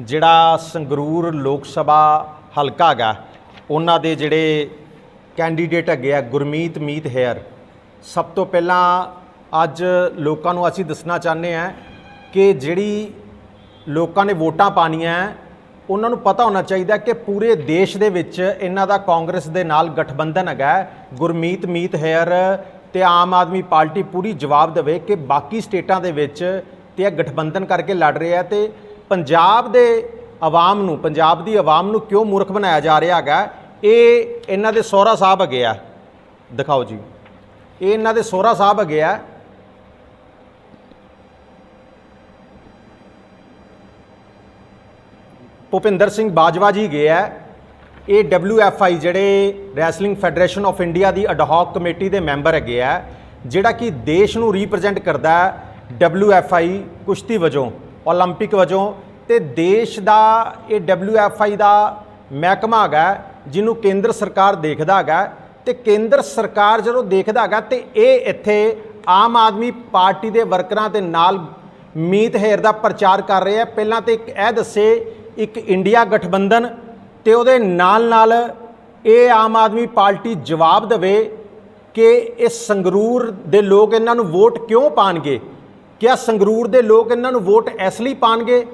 ਜਿਹੜਾ ਸੰਗਰੂਰ ਲੋਕ ਸਭਾ ਹਲਕਾ ਹੈਗਾ, ਉਹਨਾਂ ਦੇ ਜਿਹੜੇ ਕੈਂਡੀਡੇਟ ਹੈਗੇ ਆ, ਗੁਰਮੀਤ ਮੀਤ ਹੇਅਰ। ਸਭ ਤੋਂ ਪਹਿਲਾਂ ਅੱਜ ਲੋਕਾਂ ਨੂੰ ਅਸੀਂ ਦੱਸਣਾ ਚਾਹੁੰਦੇ ਆ ਕਿ ਜਿਹੜੀ ਲੋਕਾਂ ਨੇ ਵੋਟਾਂ ਪਾਣੀਆਂ ਉਹਨਾਂ ਨੂੰ ਪਤਾ ਹੋਣਾ ਚਾਹੀਦਾ ਕਿ ਪੂਰੇ ਦੇਸ਼ ਦੇ ਵਿੱਚ ਇਹਨਾਂ ਦਾ ਕਾਂਗਰਸ ਦੇ ਨਾਲ ਗਠਬੰਧਨ ਹੈਗਾ। ਗੁਰਮੀਤ ਮੀਤ ਹੇਅਰ ਤੇ ਆਮ ਆਦਮੀ ਪਾਰਟੀ ਪੂਰੀ ਜਵਾਬ ਦੇਵੇ ਕਿ ਬਾਕੀ ਸਟੇਟਾਂ ਦੇ ਵਿੱਚ ਤੇ ਇਹ ਗਠਬੰਧਨ ਕਰਕੇ ਲੜ ਰਿਹਾ ਆ ਤੇ ਪੰਜਾਬ ਦੇ ਆਵਾਮ ਨੂੰ ਪੰਜਾਬ ਦੀ ਆਵਾਮ ਨੂੰ ਕਿਉਂ ਮੂਰਖ ਬਣਾਇਆ ਜਾ ਰਿਹਾ ਹੈਗਾ ਇਹ ਇਹਨਾਂ ਦੇ ਸੋਹਰਾ ਸਾਹਿਬ ਹੈਗੇ ਆ ਦਿਖਾਓ ਜੀ ਇਹ ਇਹਨਾਂ ਦੇ ਸੋਹਰਾ ਸਾਹਿਬ ਹੈਗੇ ਆ ਭੁਪਿੰਦਰ ਸਿੰਘ ਬਾਜਵਾ ਜੀ ਗਏ ਹੈ ਇਹ WFI ਜਿਹੜੇ ਰੈਸਲਿੰਗ ਫੈਡਰੇਸ਼ਨ ਆਫ ਇੰਡੀਆ ਦੀ ਅਡਹੌਕ ਕਮੇਟੀ ਦੇ ਮੈਂਬਰ ਹੈਗੇ ਆ ਜਿਹੜਾ ਕਿ ਦੇਸ਼ ਨੂੰ ਰਿਪਰੈਜ਼ੈਂਟ ਕਰਦਾ ਹੈ WFI ਕੁਸ਼ਤੀ ਵਜੋਂ 올림픽 ਵਜੋਂ ਤੇ ਦੇਸ਼ ਦਾ, ਇਹ WFI ਦਾ ਮਹਿਕਮਾ ਹੈਗਾ, ਜਿਹਨੂੰ ਕੇਂਦਰ ਸਰਕਾਰ ਦੇਖਦਾ ਹੈਗਾ, ਤੇ ਕੇਂਦਰ ਸਰਕਾਰ ਜਦੋਂ ਦੇਖਦਾ ਹੈਗਾ, ਤੇ ਇਹ ਇੱਥੇ ਆਮ ਆਦਮੀ ਪਾਰਟੀ ਦੇ ਵਰਕਰਾਂ ਦੇ ਨਾਲ ਮੀਤ ਹੇਰ ਦਾ ਪ੍ਰਚਾਰ ਕਰ ਰਹੇ ਆ ਪਹਿਲਾਂ ਤੇ ਇੱਕ ਇਹ ਦੱਸੇ, ਇੱਕ ਇੰਡੀਆ ਗਠਬੰਧਨ ਤੇ ਉਹਦੇ ਨਾਲ ਨਾਲ ਇਹ ਆਮ ਆਦਮੀ ਪਾਰਟੀ ਜਵਾਬ ਦੇਵੇ ਕਿ ਇਹ ਸੰਗਰੂਰ ਦੇ ਲੋਕ ਇਹਨਾਂ ਨੂੰ ਵੋਟ ਕਿਉਂ ਪਾਣਗੇ? ਕਿਆ ਸੰਗਰੂਰ ਦੇ ਲੋਕ ਇਹਨਾਂ ਨੂੰ ਵੋਟ ਇਸ ਲਈ ਪਾਣਗੇ?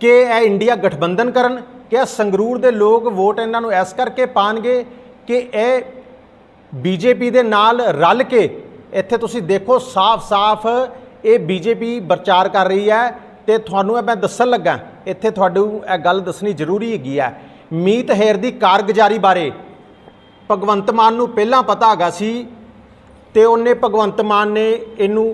ਕਿ ਇਹ ਇੰਡੀਆ ਗਠਬੰਧਨ ਕਰਨ, ਕਿ ਸੰਗਰੂਰ ਦੇ ਲੋਕ ਵੋਟ ਇਹਨਾਂ ਨੂੰ ਇਸ ਕਰਕੇ ਪਾਣਗੇ ਕਿ ਇਹ ਬੀਜੇਪੀ ਦੇ ਨਾਲ ਰਲ ਕੇ ਇੱਥੇ ਤੁਸੀਂ ਦੇਖੋ ਸਾਫ਼-ਸਾਫ਼ ਇਹ ਬੀਜੇਪੀ ਪ੍ਰਚਾਰ ਕਰ ਰਹੀ ਹੈ ਤੇ ਤੁਹਾਨੂੰ ਇਹ ਮੈਂ ਦੱਸਣ ਲੱਗਾ, ਇੱਥੇ ਤੁਹਾਨੂੰ ਇਹ ਗੱਲ ਦੱਸਣੀ ਜ਼ਰੂਰੀ ਹੈਗੀ ਹੈ। ਮੀਤ ਹੇਰ ਦੀ ਕਾਰਗੁਜ਼ਾਰੀ ਬਾਰੇ ਭਗਵੰਤ ਮਾਨ ਨੂੰ ਪਹਿਲਾਂ ਪਤਾ ਹੈਗਾ ਸੀ ਤੇ ਉਹਨੇ ਭਗਵੰਤ ਮਾਨ ਨੇ ਇਹਨੂੰ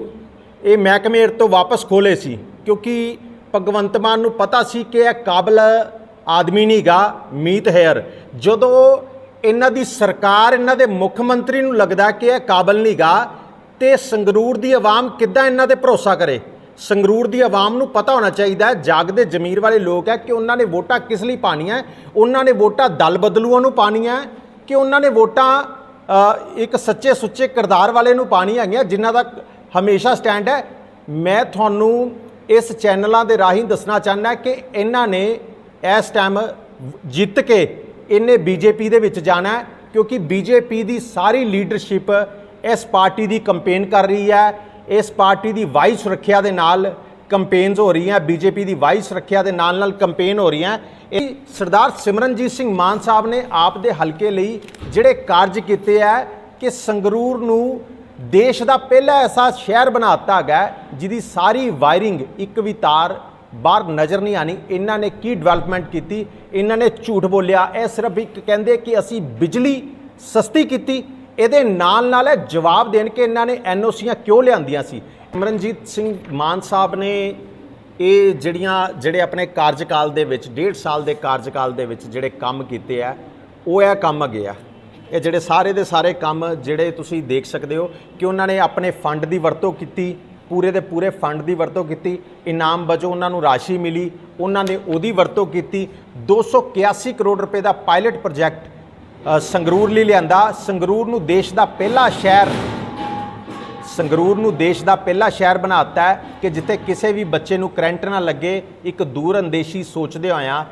ਇਹ ਮਹਿਕਮੇ ਤੋਂ ਵਾਪਸ ਖੋਲੇ ਸੀ, ਕਿਉਂਕਿ ਭਗਵੰਤ ਮਾਨ ਨੂੰ ਪਤਾ ਸੀ ਕਿ ਇਹ ਕਾਬਲ ਆਦਮੀ ਨਹੀਂਗਾ, ਮੀਤ ਹੈਰ ਜਦੋਂ ਇਹਨਾਂ ਦੀ ਸਰਕਾਰ, ਇਹਨਾਂ ਦੇ ਮੁੱਖ ਮੰਤਰੀ ਨੂੰ ਲੱਗਦਾ ਕਿ ਇਹ ਕਾਬਲ ਨਹੀਂਗਾ, ਤੇ ਸੰਗਰੂਰ ਦੀ ਆਵਾਮ ਕਿੱਦਾਂ ਇਹਨਾਂ ਤੇ ਭਰੋਸਾ ਕਰੇ? ਸੰਗਰੂਰ ਦੀ ਆਵਾਮ ਨੂੰ ਪਤਾ ਹੋਣਾ ਚਾਹੀਦਾ ਹੈ, ਜਾਗਦੇ ਜ਼ਮੀਰ ਵਾਲੇ ਲੋਕ ਹੈ ਕਿ ਉਹਨਾਂ ਨੇ ਵੋਟਾਂ ਕਿਸ ਲਈ ਪਾਣੀਆਂ ਉਹਨਾਂ ਨੇ ਵੋਟਾਂ ਦਲ ਬਦਲੂਆਂ ਨੂੰ ਪਾਣੀਆਂ ਕਿ ਉਹਨਾਂ ਨੇ ਵੋਟਾਂ ਇੱਕ ਸੱਚੇ ਸੁੱਚੇ ਕਿਰਦਾਰ ਵਾਲੇ ਨੂੰ ਪਾਣੀ ਹੈਗੀਆਂ, ਜਿਨ੍ਹਾਂ ਦਾ ਹਮੇਸ਼ਾ ਸਟੈਂਡ ਹੈ? ਮੈਂ ਤੁਹਾਨੂੰ ਇਸ ਚੈਨਲਾਂ ਦੇ ਰਾਹੀਂ ਦੱਸਣਾ ਚਾਹੁੰਦਾ ਕਿ ਇਹਨਾਂ ਨੇ ਇਸ ਟਾਈਮ ਜਿੱਤ ਕੇ ਇਹਨੇ ਬੀਜੇਪੀ ਦੇ ਵਿੱਚ ਜਾਣਾ ਹੈ, ਕਿਉਂਕਿ ਬੀਜੇਪੀ ਦੀ ਸਾਰੀ ਲੀਡਰਸ਼ਿਪ ਇਸ ਪਾਰਟੀ ਦੀ ਕੰਪੇਨ ਕਰ ਰਹੀ ਹੈ। ਇਸ ਪਾਰਟੀ ਦੀ ਵਾਈ ਸੁਰੱਖਿਆ ਦੇ ਨਾਲ ਕੰਪੇਨਸ ਹੋ ਰਹੀਆਂ ਬੀਜੇਪੀ ਦੀ ਵਾਈ ਸੁਰੱਖਿਆ ਦੇ ਨਾਲ ਨਾਲ ਕੰਪੇਨ ਹੋ ਰਹੀਆਂ। ਇਹ ਸਰਦਾਰ ਸਿਮਰਨਜੀਤ ਸਿੰਘ ਮਾਨ ਸਾਹਿਬ ਨੇ ਆਪ ਦੇ ਹਲਕੇ ਲਈ ਜਿਹੜੇ ਕਾਰਜ ਕੀਤੇ ਆ, ਕਿ ਸੰਗਰੂਰ ਨੂੰ ਦੇਸ਼ ਦਾ ਪਹਿਲਾ ਐਸਾ ਸ਼ਹਿਰ ਬਣਾਤਾ ਗਿਆ ਜਿਹਦੀ ਸਾਰੀ ਵਾਇਰਿੰਗ ਇੱਕ ਵੀ ਤਾਰ ਬਾਹਰ ਨਜ਼ਰ ਨਹੀਂ ਆਣੀ ਇਹਨਾਂ ਨੇ ਕੀ ਡਿਵੈਲਪਮੈਂਟ ਕੀਤੀ? ਇਹਨਾਂ ਨੇ ਝੂਠ ਬੋਲਿਆ। ਇਹ ਸਿਰਫ ਇੱਕ ਕਹਿੰਦੇ ਕਿ ਅਸੀਂ ਬਿਜਲੀ ਸਸਤੀ ਕੀਤੀ। ਇਹਦੇ ਨਾਲ ਨਾਲ ਇਹ ਜਵਾਬ ਦੇਣ ਕਿ ਇਹਨਾਂ ਨੇ ਐਨਓਸੀਆਂ ਕਿਉਂ ਲਿਆਂਦੀਆਂ ਸੀ? ਅਮਰਨਜੀਤ ਸਿੰਘ ਮਾਨ ਸਾਹਿਬ ਨੇ ਇਹ ਜਿਹੜੀਆਂ, ਜਿਹੜੇ ਆਪਣੇ ਕਾਰਜਕਾਲ ਦੇ ਵਿੱਚ, ਡੇਢ ਸਾਲ ਦੇ ਕਾਰਜਕਾਲ ਦੇ ਵਿੱਚ ਜਿਹੜੇ ਕੰਮ ਕੀਤੇ ਆ, ਉਹ ਇਹ ਕੰਮ ਹੈਗੇ ਆ। ਇਹ ਜਿਹੜੇ ਸਾਰੇ ਦੇ ਸਾਰੇ ਕੰਮ ਜਿਹੜੇ ਤੁਸੀਂ ਦੇਖ ਸਕਦੇ ਹੋ ਕਿ ਉਹਨਾਂ ਨੇ ਆਪਣੇ ਫੰਡ ਦੀ ਵਰਤੋਂ ਕੀਤੀ, ਪੂਰੇ ਦੇ ਪੂਰੇ ਫੰਡ ਦੀ ਵਰਤੋਂ ਕੀਤੀ, ਇਨਾਮ ਵਜੋਂ ਉਹਨਾਂ ਨੂੰ ਰਾਸ਼ੀ ਮਿਲੀ, ਉਹਨਾਂ ਨੇ ਉਹਦੀ ਵਰਤੋਂ ਕੀਤੀ। 281 ਕਰੋੜ ਰੁਪਏ ਦਾ ਪਾਇਲਟ ਪ੍ਰੋਜੈਕਟ ਸੰਗਰੂਰ ਲਈ ਲਿਆਂਦਾ। ਸੰਗਰੂਰ ਨੂੰ ਦੇਸ਼ ਦਾ ਪਹਿਲਾ ਸ਼ਹਿਰ, ਸੰਗਰੂਰ ਨੂੰ ਦੇਸ਼ ਦਾ ਪਹਿਲਾ ਸ਼ਹਿਰ ਬਣਾਤਾ ਹੈ ਕਿ ਜਿੱਥੇ ਕਿਸੇ ਵੀ ਬੱਚੇ ਨੂੰ ਕਰੰਟ ਨਾ ਲੱਗੇ। ਇੱਕ ਦੂਰ ਅੰਦੇਸ਼ੀ ਸੋਚਦੇ ਹੋਇਆਂ